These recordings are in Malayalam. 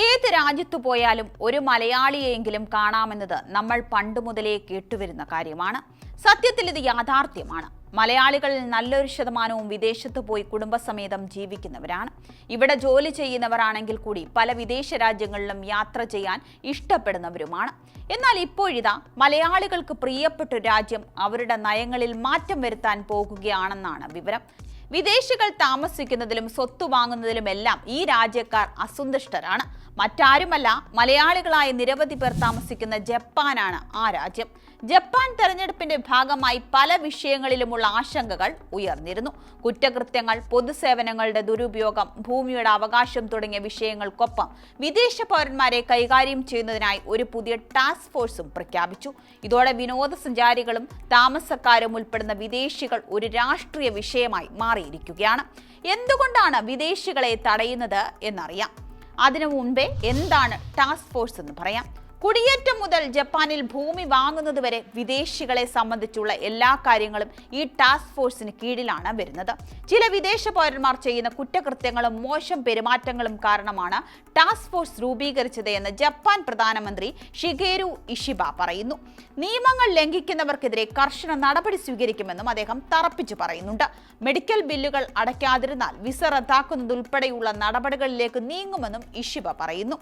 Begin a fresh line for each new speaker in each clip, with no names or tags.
ഏത് രാജ്യത്തു പോയാലും ഒരു മലയാളിയെങ്കിലും കാണാമെന്നത് നമ്മൾ പണ്ട് മുതലേ കേട്ടുവരുന്ന കാര്യമാണ്. സത്യത്തിൽ ഇത് യാഥാർത്ഥ്യമാണ്. മലയാളികളിൽ നല്ലൊരു ശതമാനവും വിദേശത്ത് പോയി കുടുംബസമേതം ജീവിക്കുന്നവരാണ്. ഇവിടെ ജോലി ചെയ്യുന്നവരാണെങ്കിൽ കൂടി പല വിദേശ രാജ്യങ്ങളിലും യാത്ര ചെയ്യാൻ ഇഷ്ടപ്പെടുന്നവരുമാണ്. എന്നാൽ ഇപ്പോഴിതാ മലയാളികൾക്ക് പ്രിയപ്പെട്ട രാജ്യം അവരുടെ നയങ്ങളിൽ മാറ്റം വരുത്താൻ പോകുകയാണെന്നാണ് വിവരം. വിദേശികൾ താമസിക്കുന്നതിലും സ്വത്ത് വാങ്ങുന്നതിലുമെല്ലാം ഈ രാജ്യക്കാർ അസന്തുഷ്ടരാണ്. മറ്റാരുമല്ല മലയാളികളായ നിരവധി പേർ താമസിക്കുന്ന ജപ്പാനാണ് ആ രാജ്യം. ജപ്പാൻ തെരഞ്ഞെടുപ്പിന്റെ ഭാഗമായി പല വിഷയങ്ങളിലുമുള്ള ആശങ്കകൾ ഉയർന്നിരുന്നു. കുറ്റകൃത്യങ്ങൾ പൊതുസേവനങ്ങളുടെ ദുരുപയോഗം ഭൂമിയുടെ അവകാശം തുടങ്ങിയ വിഷയങ്ങൾക്കൊപ്പം വിദേശ പൗരന്മാരെ കൈകാര്യം ചെയ്യുന്നതിനായി ഒരു പുതിയ ടാസ്ക് ഫോഴ്സും പ്രഖ്യാപിച്ചു. ഇതോടെ വിനോദസഞ്ചാരികളും താമസക്കാരും ഉൾപ്പെടുന്ന വിദേശികൾ ഒരു രാഷ്ട്രീയ വിഷയമായി മാറിയിരിക്കുകയാണ് എന്തുകൊണ്ടാണ് വിദേശികളെ തടയുന്നത് എന്നറിയാം. അതിനു മുൻപേ എന്താണ് ടാസ്ക് ഫോഴ്സ് എന്ന് പറയാം. കുടിയേറ്റം മുതൽ ജപ്പാനിൽ ഭൂമി വാങ്ങുന്നത് വരെ വിദേശികളെ സംബന്ധിച്ചുള്ള എല്ലാ കാര്യങ്ങളും ഈ ടാസ്ക് ഫോഴ്സിന് കീഴിലാണ് വരുന്നത്. ചില വിദേശ പൗരന്മാർ ചെയ്യുന്ന കുറ്റകൃത്യങ്ങളും മോശം പെരുമാറ്റങ്ങളും കാരണമാണ് ടാസ്ക് ഫോഴ്സ് രൂപീകരിച്ചത് എന്ന് ജപ്പാൻ പ്രധാനമന്ത്രി ഷിഗേരു ഇഷിബ പറയുന്നു. നിയമങ്ങൾ ലംഘിക്കുന്നവർക്കെതിരെ കർശന നടപടി സ്വീകരിക്കുമെന്നും അദ്ദേഹം തറപ്പിച്ചു പറയുന്നുണ്ട്. മെഡിക്കൽ ബില്ലുകൾ അടയ്ക്കാതിരുന്നാൽ വിസ റദ്ദാക്കുന്നതുൾപ്പെടെയുള്ള നടപടികളിലേക്ക് നീങ്ങുമെന്നും ഇഷിബ പറയുന്നു.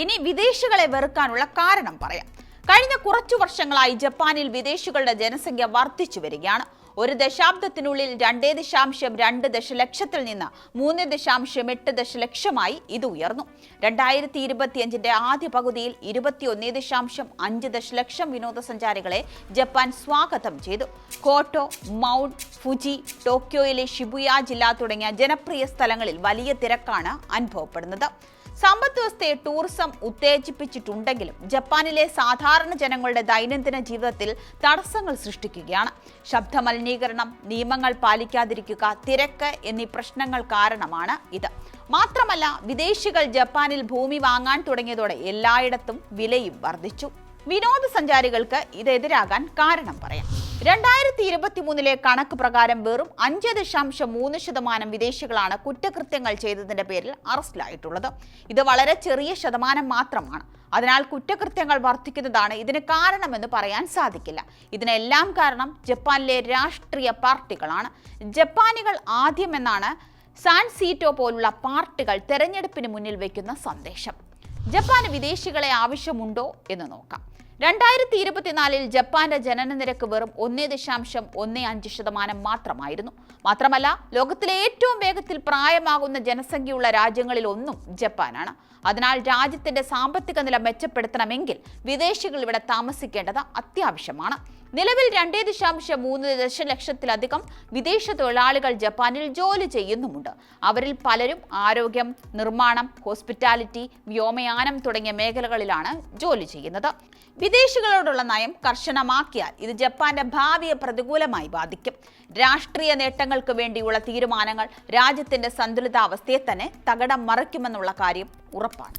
ഇനി വിദേശികളെ വെറുക്കാനുള്ള കാരണം പറയാം. കഴിഞ്ഞ കുറച്ചു വർഷങ്ങളായി ജപ്പാനിൽ വിദേശികളുടെ ജനസംഖ്യ വർദ്ധിച്ചു വരികയാണ്. ഒരു ദശാബ്ദത്തിനുള്ളിൽ രണ്ടേ ദശാംശം രണ്ട് ദശലക്ഷത്തിൽ നിന്ന് മൂന്ന് ദശാംശം എട്ട് ദശലക്ഷമായി ഇത് ഉയർന്നു. രണ്ടായിരത്തി ഇരുപത്തിയഞ്ചിന്റെ ആദ്യ പകുതിയിൽ ഇരുപത്തിയൊന്നേ ദശാംശം അഞ്ച് ദശലക്ഷം വിനോദസഞ്ചാരികളെ ജപ്പാൻ സ്വാഗതം ചെയ്തു. കോട്ടോ മൗണ്ട് ഫുജി ടോക്കിയോയിലെ ഷിബുയ ജില്ല തുടങ്ങിയ ജനപ്രിയ സ്ഥലങ്ങളിൽ വലിയ തിരക്കാണ് അനുഭവപ്പെടുന്നത്. സമ്പദ് വ്യവസ്ഥയെ ടൂറിസം ഉത്തേജിപ്പിച്ചിട്ടുണ്ടെങ്കിലും ജപ്പാനിലെ സാധാരണ ജനങ്ങളുടെ ദൈനംദിന ജീവിതത്തിൽ തടസ്സങ്ങൾ സൃഷ്ടിക്കുകയാണ്. ശബ്ദമലിനീകരണം നിയമങ്ങൾ പാലിക്കാതിരിക്കുക തിരക്ക് എന്നീ പ്രശ്നങ്ങൾ കാരണമാണ് ഇത്. മാത്രമല്ല വിദേശികൾ ജപ്പാനിൽ ഭൂമി വാങ്ങാൻ തുടങ്ങിയതോടെ എല്ലായിടത്തും വിലയും വർദ്ധിച്ചു. വിനോദസഞ്ചാരികൾക്ക് ഇതെതിരാകാൻ കാരണം പറയാം. രണ്ടായിരത്തി ഇരുപത്തി മൂന്നിലെ കണക്ക് പ്രകാരം വെറും അഞ്ച് ദശാംശം മൂന്ന് ശതമാനം വിദേശികളാണ് കുറ്റകൃത്യങ്ങൾ ചെയ്തതിന്റെ പേരിൽ അറസ്റ്റിലായിട്ടുള്ളത്. ഇത് വളരെ ചെറിയ ശതമാനം മാത്രമാണ്. അതിനാൽ കുറ്റകൃത്യങ്ങൾ വർദ്ധിക്കുന്നതാണ് ഇതിന് കാരണമെന്ന് പറയാൻ സാധിക്കില്ല. ഇതിനെല്ലാം കാരണം ജപ്പാനിലെ രാഷ്ട്രീയ പാർട്ടികളാണ്. ജപ്പാനികൾ ആദ്യമെന്നാണ് സാൻ സീറ്റോ പോലുള്ള പാർട്ടികൾ തെരഞ്ഞെടുപ്പിന് മുന്നിൽ വയ്ക്കുന്ന സന്ദേശം. ജപ്പാന് വിദേശികളെ ആവശ്യമുണ്ടോ എന്ന് നോക്കാം. രണ്ടായിരത്തി ഇരുപത്തിനാലിൽ ജപ്പാന്റെ ജനന നിരക്ക് വെറും ഒന്നേ ദശാംശം ഒന്നേ അഞ്ച് ശതമാനം മാത്രമായിരുന്നു. മാത്രമല്ല ലോകത്തിലെ ഏറ്റവും വേഗത്തിൽ പ്രായമാകുന്ന ജനസംഖ്യയുള്ള രാജ്യങ്ങളിൽ ഒന്നും ജപ്പാനാണ്. അതിനാൽ രാജ്യത്തിന്റെ സാമ്പത്തിക നില മെച്ചപ്പെടുത്തണമെങ്കിൽ വിദേശികൾ ഇവിടെ താമസിക്കേണ്ടത് അത്യാവശ്യമാണ്. നിലവിൽ രണ്ടേ ദശാംശം മൂന്ന് ദശലക്ഷത്തിലധികം വിദേശ തൊഴിലാളികൾ ജപ്പാനിൽ ജോലി ചെയ്യുന്നുമുണ്ട്. അവരിൽ പലരും ആരോഗ്യം നിർമ്മാണം ഹോസ്പിറ്റാലിറ്റി വ്യോമയാനം തുടങ്ങിയ മേഖലകളിലാണ് ജോലി ചെയ്യുന്നത്. വിദേശികളോടുള്ള നയം കർശനമാക്കിയാൽ ഇത് ജപ്പാന്റെ ഭാവിയെ പ്രതികൂലമായി ബാധിക്കും. രാഷ്ട്രീയ നേട്ടങ്ങൾക്ക് വേണ്ടിയുള്ള തീരുമാനങ്ങൾ രാജ്യത്തിന്റെ സന്തുലിതാവസ്ഥയെ തന്നെ തകടം മറിക്കുമെന്നുള്ള കാര്യം ഉറപ്പാണ്.